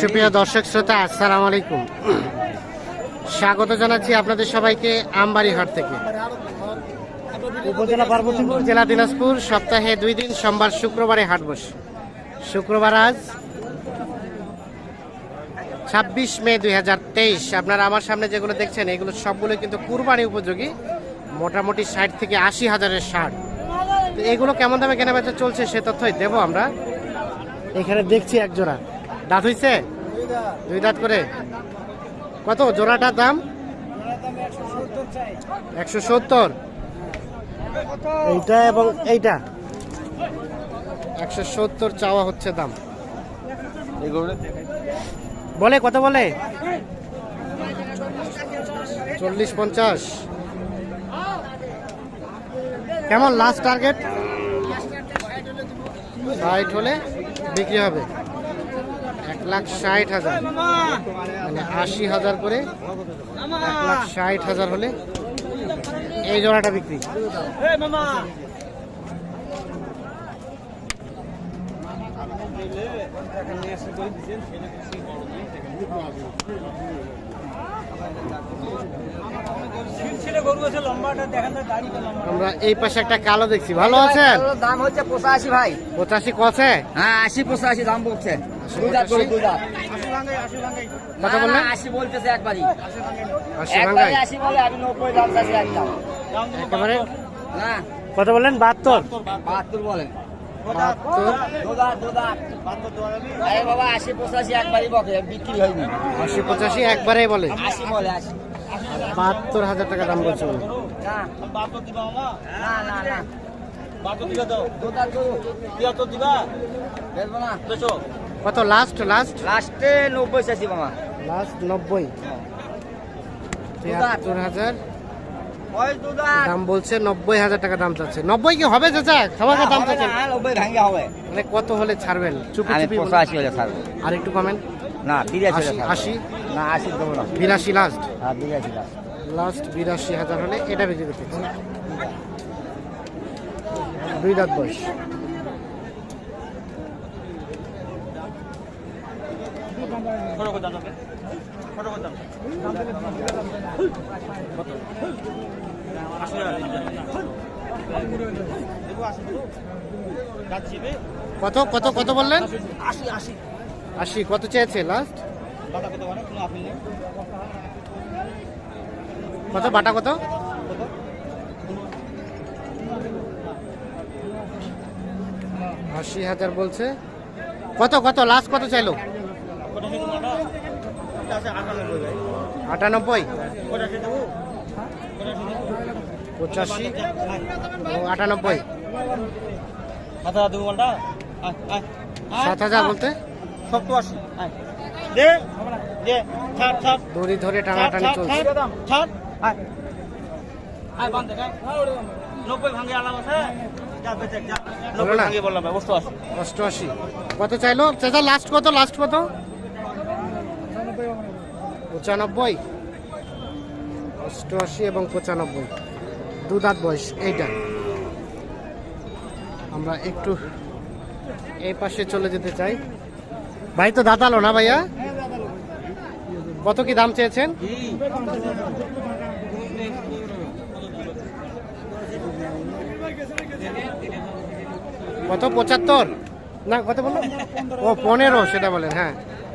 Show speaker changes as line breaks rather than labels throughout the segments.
সুপ্রিয় দর্শক শ্রোতা, আসসালাম আলাইকুম। স্বাগত জানাচ্ছি আপনাদের সবাইকে আমবাড়ি হাট থেকে। উপজেলা পার্বতীপুর, জেলা দিনাজপুর, সপ্তাহে দুই দিন, সোমবার, শুক্রবারে হাট বসে। শুক্রবার আজ ছাব্বিশ মে দুই হাজার তেইশ। আপনারা আমার সামনে যেগুলো দেখছেন, এগুলো সবগুলো কিন্তু কুরবানি উপযোগী, মোটামুটি ষাট থেকে আশি হাজারের ষাট। এগুলো কেমন দামে কেনা বেচা চলছে সে তথ্যই দেবো আমরা। এখানে দেখছি এক জোড়া। দাঁত হইছে? দুই দাঁত করে। কত? জোড়াটার দাম? একশো সত্তর। এইটা এবং এইটা। একশো সত্তর চাওয়া হচ্ছে দাম। বলে, কত বলে? চল্লিশ পঞ্চাশ। কেমন লাস্ট টার্গেট হলে? বিক্রি হবে এক লাখ ষাট হাজার। মানে আশি হাজার করে এক লাখ ষাট হাজার হলে এই জোড়াটা বিক্রি। আমরা এই পাশে একটা কালো দেখছি। ভালো আছেন?
দাম হচ্ছে পঁচাশি ভাই।
পঁচাশি কছে?
হ্যাঁ আশি পঁচাশি দাম বলছে।
কত বললেন?
আশি বলতেছে একবারই।
আশি
একবারই বলে আমি নব্বই দাম চাচ্ছি একদম।
একেবারে?
না।
কত বললেন? বাহাত্তর?
বাহাত্তর বলেন। বাবা আশি পঁচাশি
একবারে বলে বাহাত্তর হাজার টাকা দাম বলছে কত লাস্ট লাস্ট
লাস্টে নব্বই চাষি মামা
লাস্ট নব্বই। তিয়াত্তর হাজার দাম বলছে নব্বই হাজার টাকা দাম চাচ্ছে। নব্বই কি হবে চাচা? খাবার দাম
হবে
চাচ্ছে।
নব্বই ভাঙ্গা হবে।
মানে কত হলে ছাড়বেন? চুপি চুপি।
পঁচাশি হলে ছাড়বো।
আর একটু কমেন্ট
না বিরাশি
আশি
না আশি দেবো না।
বিরাশি লাস্ট
হ্যাঁ বিরাশি লাখ
লাস্ট বিরাশি হাজার হলে এটা বিক্রি করতে। দুই দাঁত বয়স। কত কত কত বললেন? আশি কত চেয়েছে লাস্ট কত বাটা কত? আশি হাজার বলছে। কত কত লাস্ট কত চাইলো? আটানব্বই পঁচাশি ও আটানব্বই। সাত হাজার বলতে? দড়ি ধরে টানাটানি চলছে? অষ্টআশি। কত চাইলো? চাচা লাস্ট কত? লাস্ট কত? পঁচানব্বই, অষ্টআশি এবং পঁচানব্বই। দু দাঁত বয়স, এইটা। আমরা একটু এই পাশে চলে যেতে চাই। ভাই তো দাঁতালো না ভাইয়া? কত কি দাম চেয়েছেন? কত? পঁচাত্তর? না, কত বলল? ও, পনেরো, সেটা বলেন হ্যাঁ।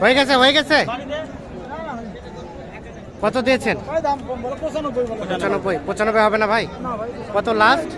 হয়ে গেছে হয়ে গেছে। কত দিয়েছেন?
পঁচানব্বই।
পঁচানব্বই হবে না ভাই? কত লাস্ট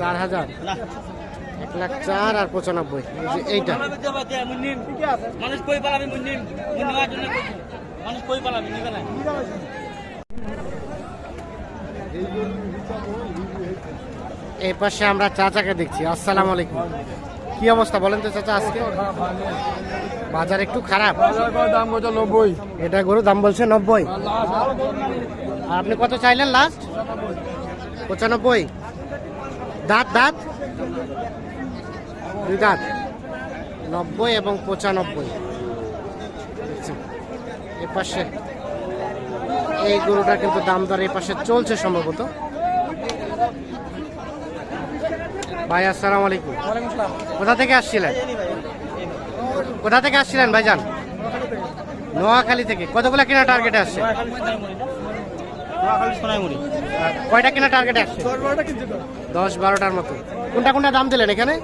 চার হাজার।
এক লাখ চার আর পঁচানব্বই। এই এইটা।
মানুষ কই পালাবি মুন্নিম মুন্নি হওয়ার জন্য করছি। মানুষ কই পালাবি? নিবে না।
এই পাশে আমরা চাচাকে দেখছি। আসসালামু আলাইকুম। কি অবস্থা বলেন তো চাচা আজকে? বাজার একটু খারাপ?
দাম কত নব্বই
এটা গরু দাম বলছে নব্বই। আপনি কত চাইলেন লাস্ট পঁচানব্বই। দাঁত দাঁত? দুই দাঁত নব্বই এবং পঁচানব্বই। এ পাশে এই গরুটা কিন্তু দাম দর এই পাশে চলছে সম্ভবত। ভাই, আসসালাম আলাইকুম। কোথা থেকে আসছিলেন? কোথা থেকে আসছিলেন ভাইজান? নোয়াখালী থেকে। কতগুলো কেনা টার্গেটে আসছে?
সোনাইমুড়ি।
কয়টা কেনা টার্গেটে আসছে? দশ বারোটার মতো। কোনটা কোনটা দাম দিলেন এখানে?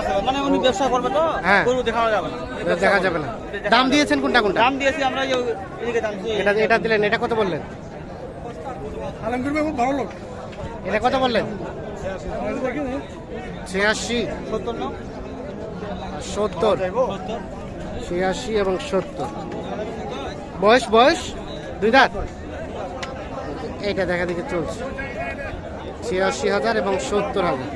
আছে মানে উনি ব্যবসা করবে তো
হ্যাঁ।
গরু দেখানো যাবে না।
দেখা যাবে না। দাম দিয়েছেন কোনটা কোনটা?
দাম দিয়েছি আমরা এই এদিকে দাম দিয়েছি।
এটা এটা দিলেন এটা কত বললেন?
আলমগীর বাবু ভালো লোক।
এটা কত বললেন? ছিয়াশি।
সত্তর
সত্তর। ছিয়াশি এবং সত্তর। বয়স বয়স? দুই দাঁত? এটা দেখা দেখে চলছে। ছিয়াশি হাজার এবং সত্তর হাজার।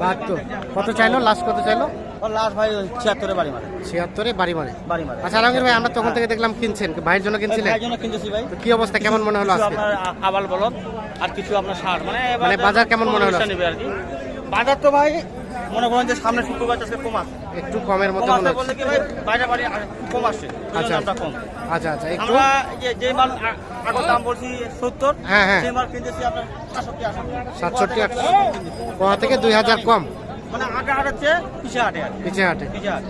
বাহাত্তর
কত চাইলো? লাস্ট কত চাইলো?
লাস্ট ভাই ছিয়াত্তরে বাড়ি মারে।
ছিয়াত্তরে বাড়ি মারে।
বাড়ি মারে।
আচ্ছা আলমগীর ভাই আমরা তখন থেকে দেখলাম কিনছেন। ভাইয়ের জন্য কিনছিলেন?
ভাইয়ের জন্য কিনতেছি ভাই।
তো কি অবস্থা? কেমন মনে হলো আজকে?
আবাল বলদ। আর কিছু আপনার সার? মানে
মানে বাজার কেমন মনে
হয় নেবে আর কি। বাজার তো ভাই মনে করেন যে সামনে শুক্রবার আজকে কম আছে।
একটু কমের মতো মনে
আছে বলতে
হচ্ছে।
কি ভাই বাইরে বাড়ি কম আসছে।
আচ্ছা
আচ্ছা দামটা কম।
আচ্ছা আচ্ছা একটু
আমরা যে যে মাল আগে দাম বলছি সত্তর
হ্যাঁ, হ্যাঁ।
সেই মাল কিনতেছি আপনার সাতষট্টি আষট্টি
সাতষট্টি আটশো থেকে দুই হাজার কম।
মানে আগে হাটাচ্ছে পিছিয়ে হাটে আর
পিছে হাটে।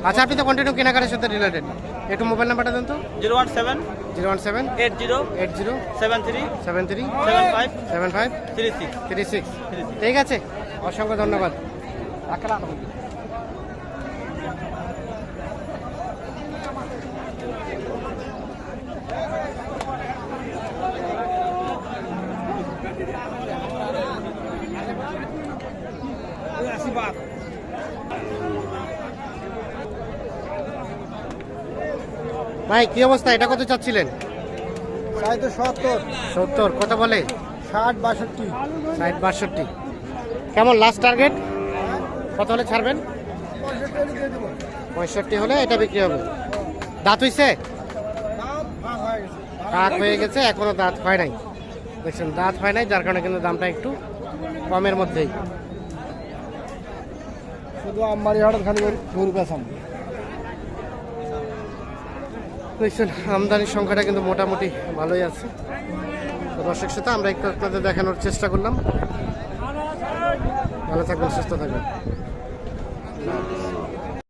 আচ্ছা আপনি তো কন্টিনিউ কেনাকাটার সাথে রিলেটেড একটু মোবাইল নাম্বারটা দেন তো।
Zero one seven
zero one seven
eight zero
eight zero
seven three
seven three
seven five
seven five
three
three six.
Three six.
ঠিক আছে অসংখ্য ধন্যবাদ। রাখলাম।
আশীর্বাদ।
ভাই কি অবস্থা? এটা কত চাচ্ছিলেন?
সত্তর।
সত্তর কত বলে?
ষাট বাষট্টি।
ষাট বাষট্টি। কেমন লাস্ট টার্গেট কত হলে ছাড়বেন? পঁয়ষট্টি হলে এটা বিক্রি হবে। দাঁত হইছে? দাঁত হয়ে গেছে এখনও দাঁত হয় নাই। দেখছেন দাঁত হয় নাই যার কারণে কিন্তু দামটা একটু কমের মধ্যেই।
শুধু আমার খালি গরু পেছাম
দেখছেন, আমদানির সংখ্যাটা কিন্তু মোটামুটি ভালোই আছে। দর্শক সাথে আমরা একটু আপনাদের দেখানোর চেষ্টা করলাম। ভালো থাকবেন, সুস্থ থাকবেন।